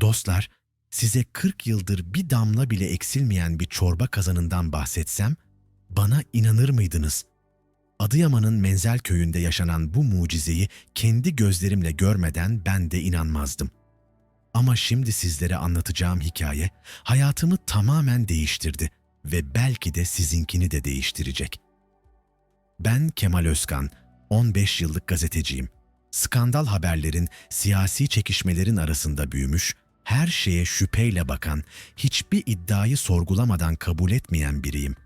Dostlar, size 40 yıldır bir damla bile eksilmeyen bir çorba kazanından bahsetsem, bana inanır mıydınız? Adıyaman'ın Menzel köyünde yaşanan bu mucizeyi kendi gözlerimle görmeden ben de inanmazdım. Ama şimdi sizlere anlatacağım hikaye hayatımı tamamen değiştirdi ve belki de sizinkini de değiştirecek. Ben Kemal Özkan, 15 yıllık gazeteciyim. Skandal haberlerin, siyasi çekişmelerin arasında büyümüş, her şeye şüpheyle bakan, hiçbir iddiayı sorgulamadan kabul etmeyen biriyim.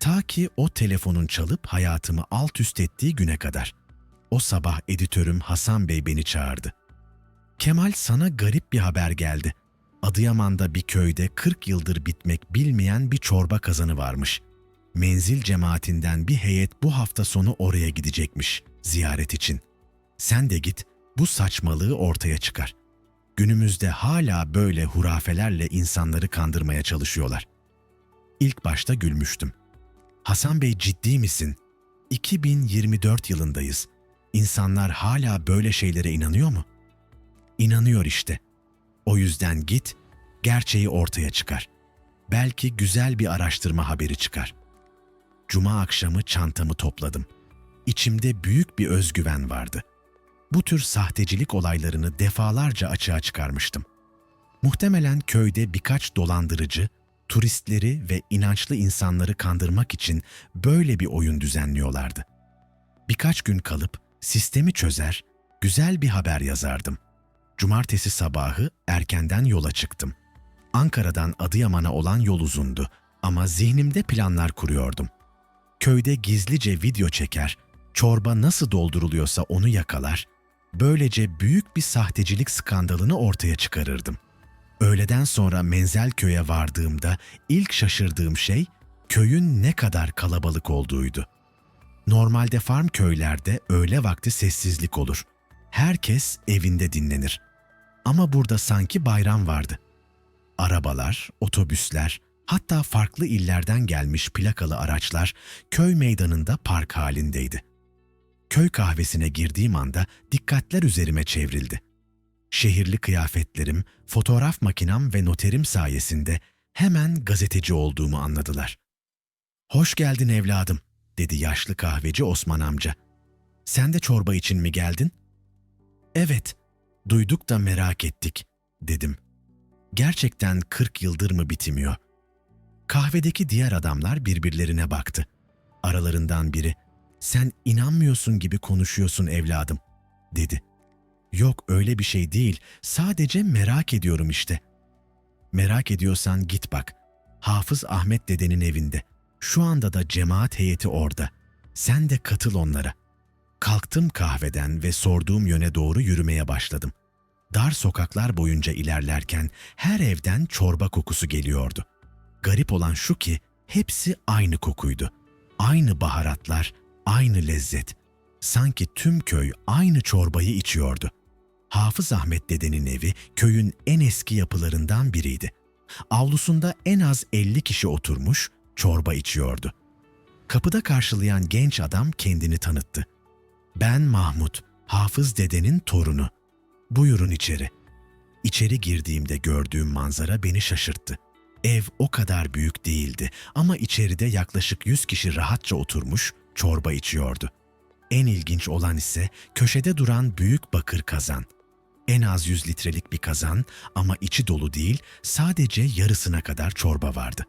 Ta ki o telefonun çalıp hayatımı alt üst ettiği güne kadar. O sabah editörüm Hasan Bey beni çağırdı. Kemal sana garip bir haber geldi. Adıyaman'da bir köyde 40 yıldır bitmek bilmeyen bir çorba kazanı varmış. Menzil cemaatinden bir heyet bu hafta sonu oraya gidecekmiş ziyaret için. Sen de git bu saçmalığı ortaya çıkar. Günümüzde hala böyle hurafelerle insanları kandırmaya çalışıyorlar. İlk başta gülmüştüm. Hasan Bey ciddi misin? 2024 yılındayız. İnsanlar hala böyle şeylere inanıyor mu? İnanıyor işte. O yüzden git, gerçeği ortaya çıkar. Belki güzel bir araştırma haberi çıkar. Cuma akşamı çantamı topladım. İçimde büyük bir özgüven vardı. Bu tür sahtecilik olaylarını defalarca açığa çıkarmıştım. Muhtemelen köyde birkaç dolandırıcı, turistleri ve inançlı insanları kandırmak için böyle bir oyun düzenliyorlardı. Birkaç gün kalıp sistemi çözer, güzel bir haber yazardım. Cumartesi sabahı erkenden yola çıktım. Ankara'dan Adıyaman'a olan yol uzundu ama zihnimde planlar kuruyordum. Köyde gizlice video çeker, çorba nasıl dolduruluyorsa onu yakalar, böylece büyük bir sahtecilik skandalını ortaya çıkarırdım. Öğleden sonra Menzel köye vardığımda ilk şaşırdığım şey köyün ne kadar kalabalık olduğuydu. Normalde farm köylerde öğle vakti sessizlik olur. Herkes evinde dinlenir. Ama burada sanki bayram vardı. Arabalar, otobüsler, hatta farklı illerden gelmiş plakalı araçlar köy meydanında park halindeydi. Köy kahvesine girdiğim anda dikkatler üzerime çevrildi. Şehirli kıyafetlerim, fotoğraf makinem ve noterim sayesinde hemen gazeteci olduğumu anladılar. Hoş geldin evladım, dedi yaşlı kahveci Osman amca. Sen de çorba için mi geldin? Evet, duyduk da merak ettik, dedim. Gerçekten 40 yıldır mı bitmiyor? Kahvedeki diğer adamlar birbirlerine baktı. Aralarından biri, sen inanmıyorsun gibi konuşuyorsun evladım, dedi. Yok öyle bir şey değil, sadece merak ediyorum işte. Merak ediyorsan git bak. Hafız Ahmet dedenin evinde. Şu anda da cemaat heyeti orada. Sen de katıl onlara. Kalktım kahveden ve sorduğum yöne doğru yürümeye başladım. Dar sokaklar boyunca ilerlerken her evden çorba kokusu geliyordu. Garip olan şu ki hepsi aynı kokuydu. Aynı baharatlar, aynı lezzet. Sanki tüm köy aynı çorbayı içiyordu. Hafız Ahmet dedenin evi köyün en eski yapılarından biriydi. Avlusunda en az 50 kişi oturmuş, çorba içiyordu. Kapıda karşılayan genç adam kendini tanıttı. Ben Mahmut, Hafız dedenin torunu. Buyurun içeri. İçeri girdiğimde gördüğüm manzara beni şaşırttı. Ev o kadar büyük değildi ama içeride yaklaşık 100 kişi rahatça oturmuş, çorba içiyordu. En ilginç olan ise köşede duran büyük bakır kazan. En az 100 litrelik bir kazan ama içi dolu değil, sadece yarısına kadar çorba vardı.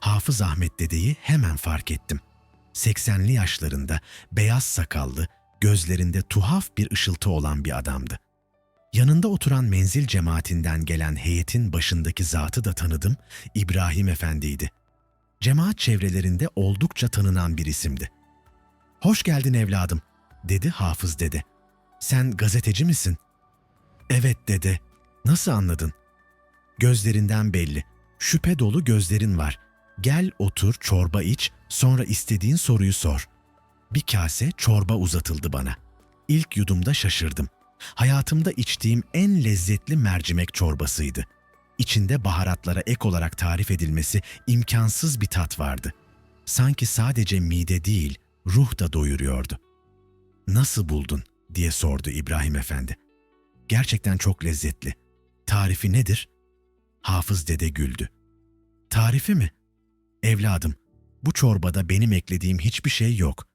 Hafız Ahmet dedeyi hemen fark ettim. 80'li yaşlarında, beyaz sakallı, gözlerinde tuhaf bir ışıltı olan bir adamdı. Yanında oturan menzil cemaatinden gelen heyetin başındaki zatı da tanıdım, İbrahim Efendi'ydi. Cemaat çevrelerinde oldukça tanınan bir isimdi. ''Hoş geldin evladım.'' dedi Hafız dede. ''Sen gazeteci misin?'' ''Evet dede. Nasıl anladın?'' ''Gözlerinden belli. Şüphe dolu gözlerin var. Gel otur çorba iç, sonra istediğin soruyu sor.'' Bir kase çorba uzatıldı bana. İlk yudumda şaşırdım. Hayatımda içtiğim en lezzetli mercimek çorbasıydı. İçinde baharatlara ek olarak tarif edilmesi imkansız bir tat vardı. Sanki sadece mide değil, ruh da doyuruyordu. Nasıl buldun diye sordu İbrahim Efendi. Gerçekten çok lezzetli. Tarifi nedir? Hafız dede güldü. Tarifi mi? Evladım, bu çorbada benim eklediğim hiçbir şey yok.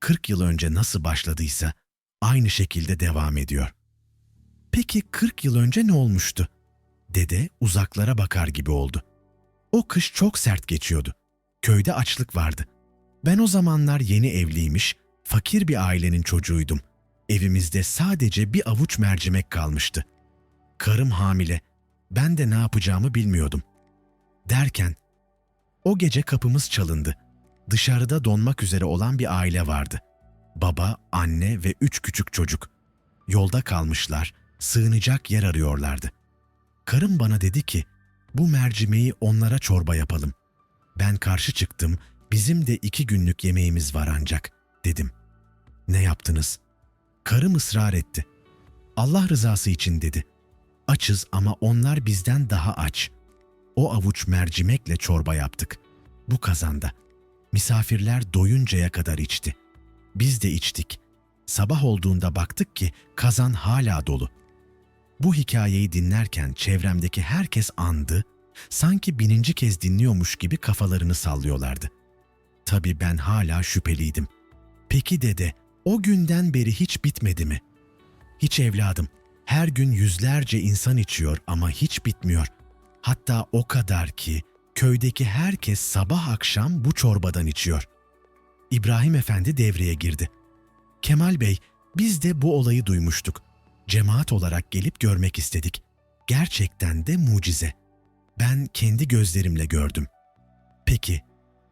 40 yıl önce nasıl başladıysa aynı şekilde devam ediyor. Peki 40 yıl önce ne olmuştu? Dede uzaklara bakar gibi oldu. O kış çok sert geçiyordu. Köyde açlık vardı. Ben o zamanlar yeni evliymiş, fakir bir ailenin çocuğuydum. Evimizde sadece bir avuç mercimek kalmıştı. Karım hamile. Ben de ne yapacağımı bilmiyordum. Derken o gece kapımız çalındı. Dışarıda donmak üzere olan bir aile vardı. Baba, anne ve üç küçük çocuk. Yolda kalmışlar, sığınacak yer arıyorlardı. Karım bana dedi ki, bu mercimeği onlara çorba yapalım. Ben karşı çıktım, bizim de iki günlük yemeğimiz var ancak, dedim. Ne yaptınız? Karım ısrar etti. Allah rızası için dedi. Açız ama onlar bizden daha aç. O avuç mercimekle çorba yaptık. Bu kazanda. Misafirler doyuncaya kadar içti. Biz de içtik. Sabah olduğunda baktık ki kazan hala dolu. Bu hikayeyi dinlerken çevremdeki herkes andı, sanki bininci kez dinliyormuş gibi kafalarını sallıyorlardı. Tabii ben hala şüpheliydim. Peki dede, o günden beri hiç bitmedi mi? Hiç evladım. Her gün yüzlerce insan içiyor ama hiç bitmiyor. Hatta o kadar ki köydeki herkes sabah akşam bu çorbadan içiyor. İbrahim Efendi devreye girdi. Kemal Bey, biz de bu olayı duymuştuk. Cemaat olarak gelip görmek istedik. Gerçekten de mucize. Ben kendi gözlerimle gördüm. Peki,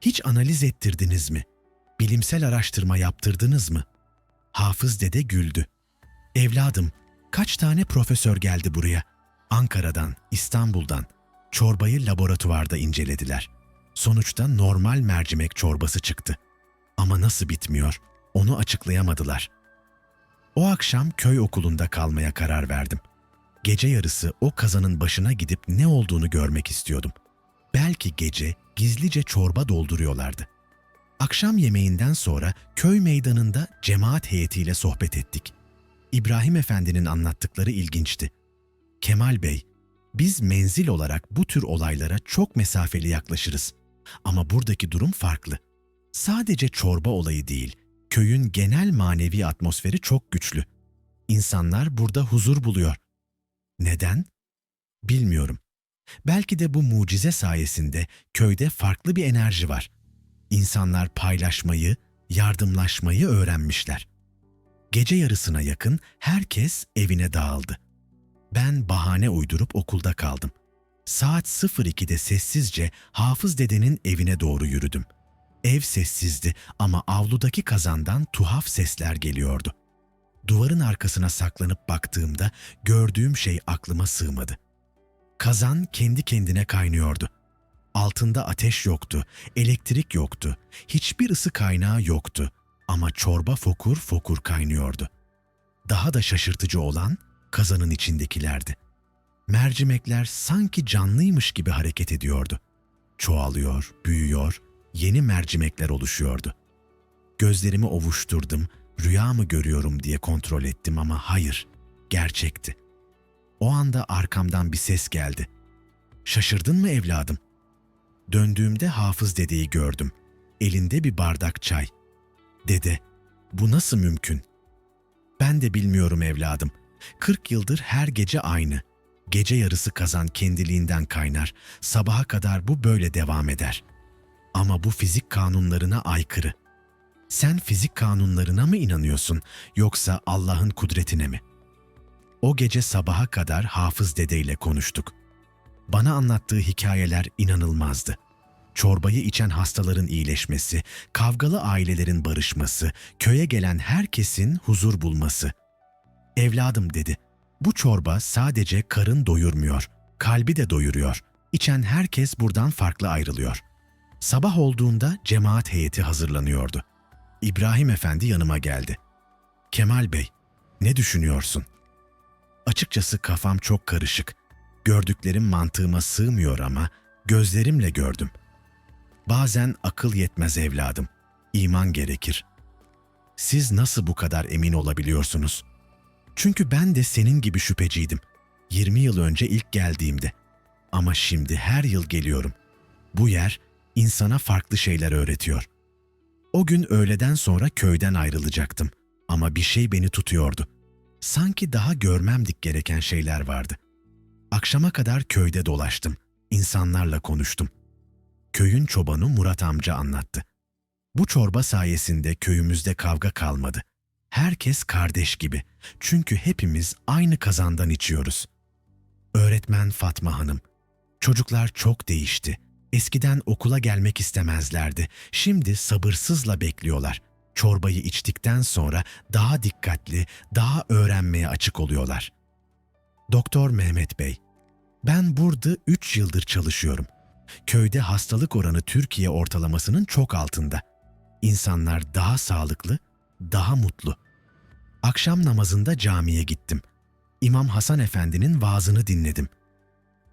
hiç analiz ettirdiniz mi? Bilimsel araştırma yaptırdınız mı? Hafız dede güldü. Evladım, kaç tane profesör geldi buraya? Ankara'dan, İstanbul'dan. Çorbayı laboratuvarda incelediler. Sonuçta normal mercimek çorbası çıktı. Ama nasıl bitmiyor? Onu açıklayamadılar. O akşam köy okulunda kalmaya karar verdim. Gece yarısı o kazanın başına gidip ne olduğunu görmek istiyordum. Belki gece gizlice çorba dolduruyorlardı. Akşam yemeğinden sonra köy meydanında cemaat heyetiyle sohbet ettik. İbrahim Efendi'nin anlattıkları ilginçti. Kemal Bey, biz menzil olarak bu tür olaylara çok mesafeli yaklaşırız. Ama buradaki durum farklı. Sadece çorba olayı değil, köyün genel manevi atmosferi çok güçlü. İnsanlar burada huzur buluyor. Neden? Bilmiyorum. Belki de bu mucize sayesinde köyde farklı bir enerji var. İnsanlar paylaşmayı, yardımlaşmayı öğrenmişler. Gece yarısına yakın herkes evine dağıldı. Ben bahane uydurup okulda kaldım. Saat 02'de sessizce Hafız dedenin evine doğru yürüdüm. Ev sessizdi ama avludaki kazandan tuhaf sesler geliyordu. Duvarın arkasına saklanıp baktığımda gördüğüm şey aklıma sığmadı. Kazan kendi kendine kaynıyordu. Altında ateş yoktu, elektrik yoktu, hiçbir ısı kaynağı yoktu ama çorba fokur fokur kaynıyordu. Daha da şaşırtıcı olan kazanın içindekilerdi. Mercimekler sanki canlıymış gibi hareket ediyordu. Çoğalıyor, büyüyor, yeni mercimekler oluşuyordu. Gözlerimi ovuşturdum, rüya mı görüyorum diye kontrol ettim ama hayır, gerçekti. O anda arkamdan bir ses geldi. Şaşırdın mı evladım? Döndüğümde Hafız dedeyi gördüm. Elinde bir bardak çay. Dede, bu nasıl mümkün? Ben de bilmiyorum evladım. 40 yıldır her gece aynı. Gece yarısı kazan kendiliğinden kaynar. Sabaha kadar bu böyle devam eder. Ama bu fizik kanunlarına aykırı. Sen fizik kanunlarına mı inanıyorsun yoksa Allah'ın kudretine mi? O gece sabaha kadar Hafız dedeyle konuştuk. Bana anlattığı hikayeler inanılmazdı. Çorbayı içen hastaların iyileşmesi, kavgalı ailelerin barışması, köye gelen herkesin huzur bulması. Evladım dedi, bu çorba sadece karın doyurmuyor, kalbi de doyuruyor. İçen herkes buradan farklı ayrılıyor. Sabah olduğunda cemaat heyeti hazırlanıyordu. İbrahim Efendi yanıma geldi. Kemal Bey, ne düşünüyorsun? Açıkçası kafam çok karışık. Gördüklerim mantığıma sığmıyor ama gözlerimle gördüm. Bazen akıl yetmez evladım. İman gerekir. Siz nasıl bu kadar emin olabiliyorsunuz? Çünkü ben de senin gibi şüpheciydim. 20 yıl önce ilk geldiğimde. Ama şimdi her yıl geliyorum. Bu yer insana farklı şeyler öğretiyor. O gün öğleden sonra köyden ayrılacaktım ama bir şey beni tutuyordu. Sanki daha görmemdik gereken şeyler vardı. Akşama kadar köyde dolaştım. insanlarla konuştum. Köyün çobanı Murat amca anlattı. Bu çorba sayesinde köyümüzde kavga kalmadı. Herkes kardeş gibi. Çünkü hepimiz aynı kazandan içiyoruz. Öğretmen Fatma Hanım. Çocuklar çok değişti. Eskiden okula gelmek istemezlerdi. Şimdi sabırsızla bekliyorlar. Çorbayı içtikten sonra daha dikkatli, daha öğrenmeye açık oluyorlar. Doktor Mehmet Bey, ben burada 3 yıldır çalışıyorum. Köyde hastalık oranı Türkiye ortalamasının çok altında. İnsanlar daha sağlıklı, daha mutlu. Akşam namazında camiye gittim. İmam Hasan Efendi'nin vaazını dinledim.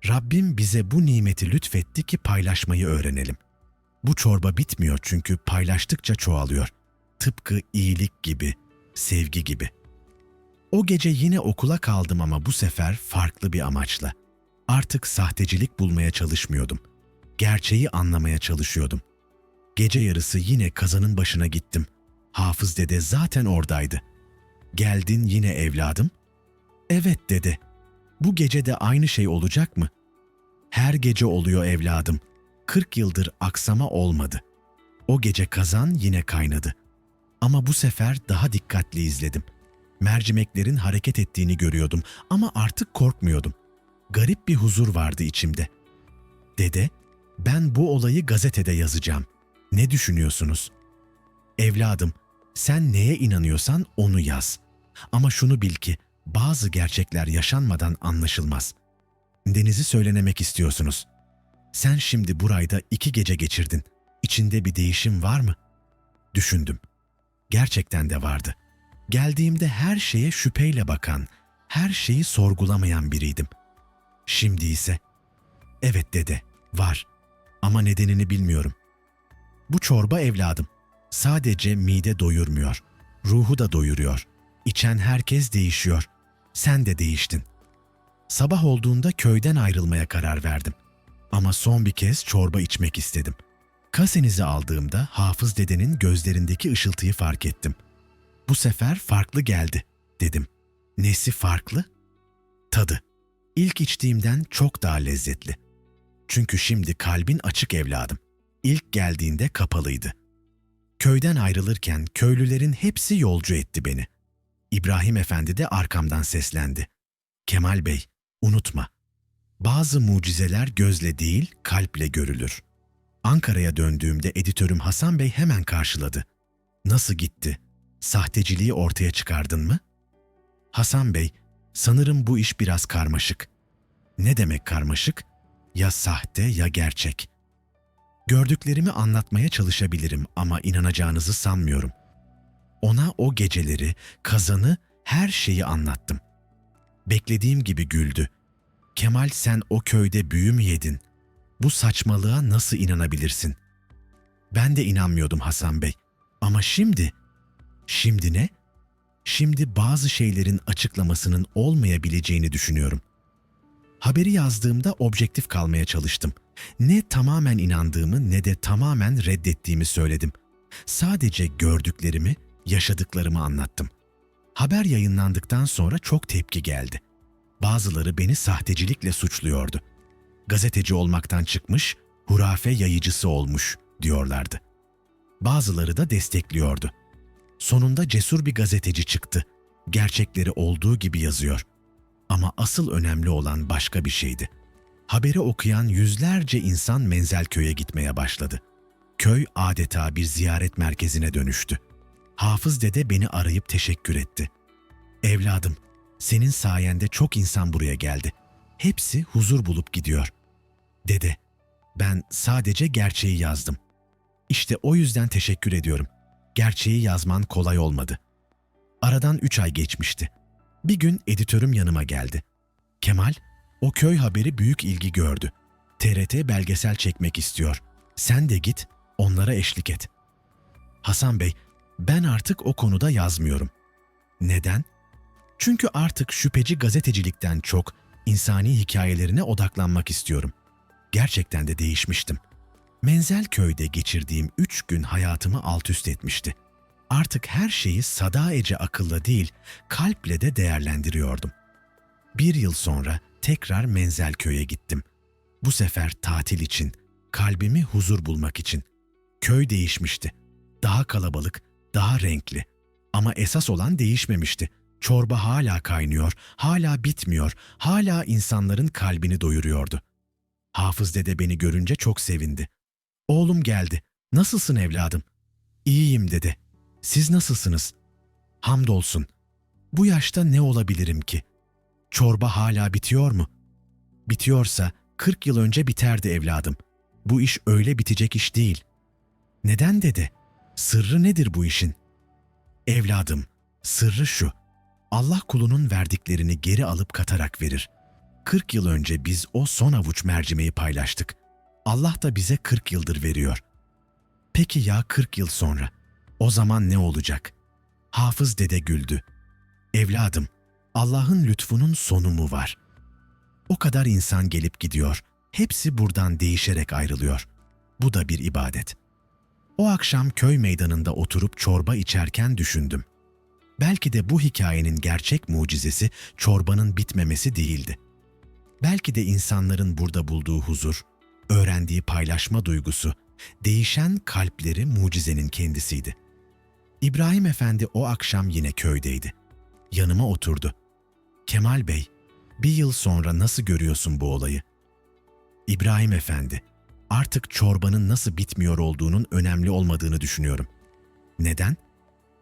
Rabbim bize bu nimeti lütfetti ki paylaşmayı öğrenelim. Bu çorba bitmiyor çünkü paylaştıkça çoğalıyor. Tıpkı iyilik gibi, sevgi gibi. O gece yine okula kaldım ama bu sefer farklı bir amaçla. Artık sahtecilik bulmaya çalışmıyordum. Gerçeği anlamaya çalışıyordum. Gece yarısı yine kazanın başına gittim. Hafız dede zaten oradaydı. Geldin yine evladım? Evet dede. Bu gece de aynı şey olacak mı? Her gece oluyor evladım. 40 yıldır aksama olmadı. O gece kazan yine kaynadı. Ama bu sefer daha dikkatli izledim. Mercimeklerin hareket ettiğini görüyordum ama artık korkmuyordum. Garip bir huzur vardı içimde. Dede, ben bu olayı gazetede yazacağım. Ne düşünüyorsunuz? Evladım, sen neye inanıyorsan onu yaz. Ama şunu bil ki bazı gerçekler yaşanmadan anlaşılmaz. Denizi söylenemek istiyorsunuz. Sen şimdi burayda iki gece geçirdin. İçinde bir değişim var mı? Düşündüm. Gerçekten de vardı. Geldiğimde her şeye şüpheyle bakan, her şeyi sorgulamayan biriydim. Şimdi ise, evet dede, var ama nedenini bilmiyorum. Bu çorba evladım. Sadece mide doyurmuyor, ruhu da doyuruyor. İçen herkes değişiyor. Sen de değiştin. Sabah olduğunda köyden ayrılmaya karar verdim. Ama son bir kez çorba içmek istedim. Kasenizi aldığımda Hafız dedenin gözlerindeki ışıltıyı fark ettim. Bu sefer farklı geldi, dedim. Nesi farklı? Tadı. İlk içtiğimden çok daha lezzetli. Çünkü şimdi kalbin açık evladım. İlk geldiğinde kapalıydı. Köyden ayrılırken köylülerin hepsi yolcu etti beni. İbrahim Efendi de arkamdan seslendi. Kemal Bey, unutma. Bazı mucizeler gözle değil, kalple görülür. Ankara'ya döndüğümde editörüm Hasan Bey hemen karşıladı. Nasıl gitti? Sahteciliği ortaya çıkardın mı? Hasan Bey, sanırım bu iş biraz karmaşık. Ne demek karmaşık? Ya sahte ya gerçek. Gördüklerimi anlatmaya çalışabilirim ama inanacağınızı sanmıyorum. Ona o geceleri, kazanı, her şeyi anlattım. Beklediğim gibi güldü. Kemal sen o köyde büyü mü yedin? Bu saçmalığa nasıl inanabilirsin? Ben de inanmıyordum Hasan Bey. Ama şimdi, şimdi ne? Şimdi bazı şeylerin açıklamasının olmayabileceğini düşünüyorum. Haberi yazdığımda objektif kalmaya çalıştım. Ne tamamen inandığımı ne de tamamen reddettiğimi söyledim. Sadece gördüklerimi, yaşadıklarımı anlattım. Haber yayınlandıktan sonra çok tepki geldi. Bazıları beni sahtecilikle suçluyordu. Gazeteci olmaktan çıkmış, hurafe yayıcısı olmuş diyorlardı. Bazıları da destekliyordu. Sonunda cesur bir gazeteci çıktı. Gerçekleri olduğu gibi yazıyor. Ama asıl önemli olan başka bir şeydi. Haberi okuyan yüzlerce insan Menzelköy'e gitmeye başladı. Köy adeta bir ziyaret merkezine dönüştü. Hafız dede beni arayıp teşekkür etti. Evladım, senin sayende çok insan buraya geldi. Hepsi huzur bulup gidiyor. Dede, ben sadece gerçeği yazdım. İşte o yüzden teşekkür ediyorum. Gerçeği yazman kolay olmadı. Aradan üç ay geçmişti. Bir gün editörüm yanıma geldi. Kemal, o köy haberi büyük ilgi gördü. TRT belgesel çekmek istiyor. Sen de git, onlara eşlik et. Hasan Bey, ben artık o konuda yazmıyorum. Neden? Çünkü artık şüpheci gazetecilikten çok insani hikayelerine odaklanmak istiyorum. Gerçekten de değişmiştim. Menzel köyde geçirdiğim üç gün hayatımı alt üst etmişti. Artık her şeyi sadaece akılla değil, kalple de değerlendiriyordum. Bir yıl sonra tekrar Menzel köye gittim. Bu sefer tatil için, kalbimi huzur bulmak için. Köy değişmişti. Daha kalabalık, daha renkli. Ama esas olan değişmemişti. Çorba hala kaynıyor, hala bitmiyor, hala insanların kalbini doyuruyordu. Hafız dede beni görünce çok sevindi. Oğlum geldi. Nasılsın evladım? İyiyim dedi. Siz nasılsınız? Hamdolsun. Bu yaşta ne olabilirim ki? Çorba hala bitiyor mu? Bitiyorsa 40 yıl önce biterdi evladım. Bu iş öyle bitecek iş değil. Neden dedi? Sırrı nedir bu işin? Evladım, sırrı şu. Allah kulunun verdiklerini geri alıp katarak verir. 40 yıl önce biz o son avuç mercimeği paylaştık. Allah da bize 40 yıldır veriyor. Peki ya 40 yıl sonra? O zaman ne olacak? Hafız dede güldü. Evladım, Allah'ın lütfunun sonu mu var? O kadar insan gelip gidiyor. Hepsi buradan değişerek ayrılıyor. Bu da bir ibadet. O akşam köy meydanında oturup çorba içerken düşündüm. Belki de bu hikayenin gerçek mucizesi çorbanın bitmemesi değildi. Belki de insanların burada bulduğu huzur, öğrendiği paylaşma duygusu, değişen kalpleri mucizenin kendisiydi. İbrahim Efendi o akşam yine köydeydi. Yanıma oturdu. Kemal Bey, bir yıl sonra nasıl görüyorsun bu olayı? İbrahim Efendi, artık çorbanın nasıl bitmiyor olduğunun önemli olmadığını düşünüyorum. Neden?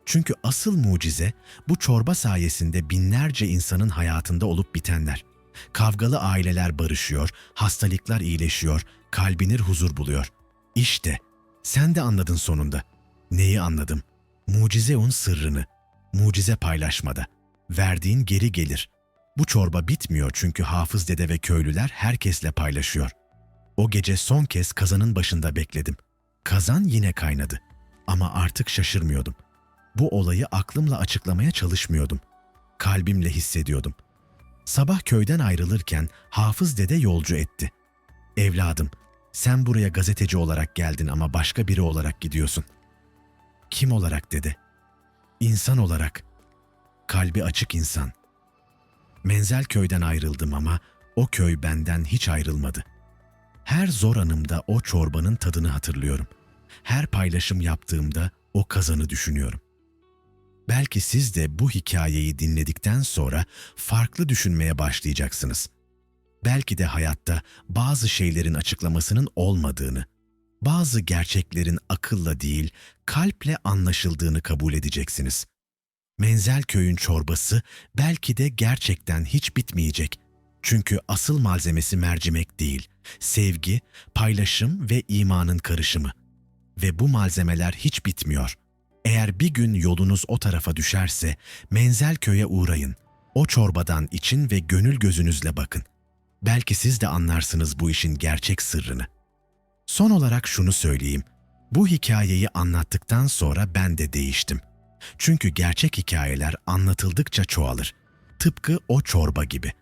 Çünkü asıl mucize bu çorba sayesinde binlerce insanın hayatında olup bitenler. Kavgalı aileler barışıyor, hastalıklar iyileşiyor, kalbinir huzur buluyor. İşte sen de anladın sonunda. Neyi anladım? Mucizeun sırrını. Mucize paylaşmada. Verdiğin geri gelir. Bu çorba bitmiyor çünkü hafız dede ve köylüler herkesle paylaşıyor. O gece son kez kazanın başında bekledim. Kazan yine kaynadı. Ama artık şaşırmıyordum. Bu olayı aklımla açıklamaya çalışmıyordum. Kalbimle hissediyordum. Sabah köyden ayrılırken hafız dede yolcu etti. Evladım, sen buraya gazeteci olarak geldin ama başka biri olarak gidiyorsun. Kim olarak dedi. İnsan olarak. Kalbi açık insan. Menzel köyden ayrıldım ama o köy benden hiç ayrılmadı. Her zor anımda o çorbanın tadını hatırlıyorum. Her paylaşım yaptığımda o kazanı düşünüyorum. Belki siz de bu hikayeyi dinledikten sonra farklı düşünmeye başlayacaksınız. Belki de hayatta bazı şeylerin açıklamasının olmadığını, bazı gerçeklerin akılla değil, kalple anlaşıldığını kabul edeceksiniz. Menzel köyün çorbası belki de gerçekten hiç bitmeyecek. Çünkü asıl malzemesi mercimek değil, sevgi, paylaşım ve imanın karışımı. Ve bu malzemeler hiç bitmiyor. Eğer bir gün yolunuz o tarafa düşerse Menzel köye uğrayın. O çorbadan için ve gönül gözünüzle bakın. Belki siz de anlarsınız bu işin gerçek sırrını. Son olarak şunu söyleyeyim. Bu hikayeyi anlattıktan sonra ben de değiştim. Çünkü gerçek hikayeler anlatıldıkça çoğalır. Tıpkı o çorba gibi.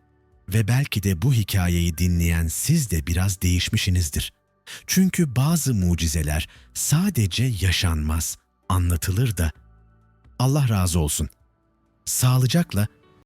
Ve belki de bu hikayeyi dinleyen siz de biraz değişmişsinizdir. Çünkü bazı mucizeler sadece yaşanmaz, anlatılır da. Allah razı olsun. Sağlıcakla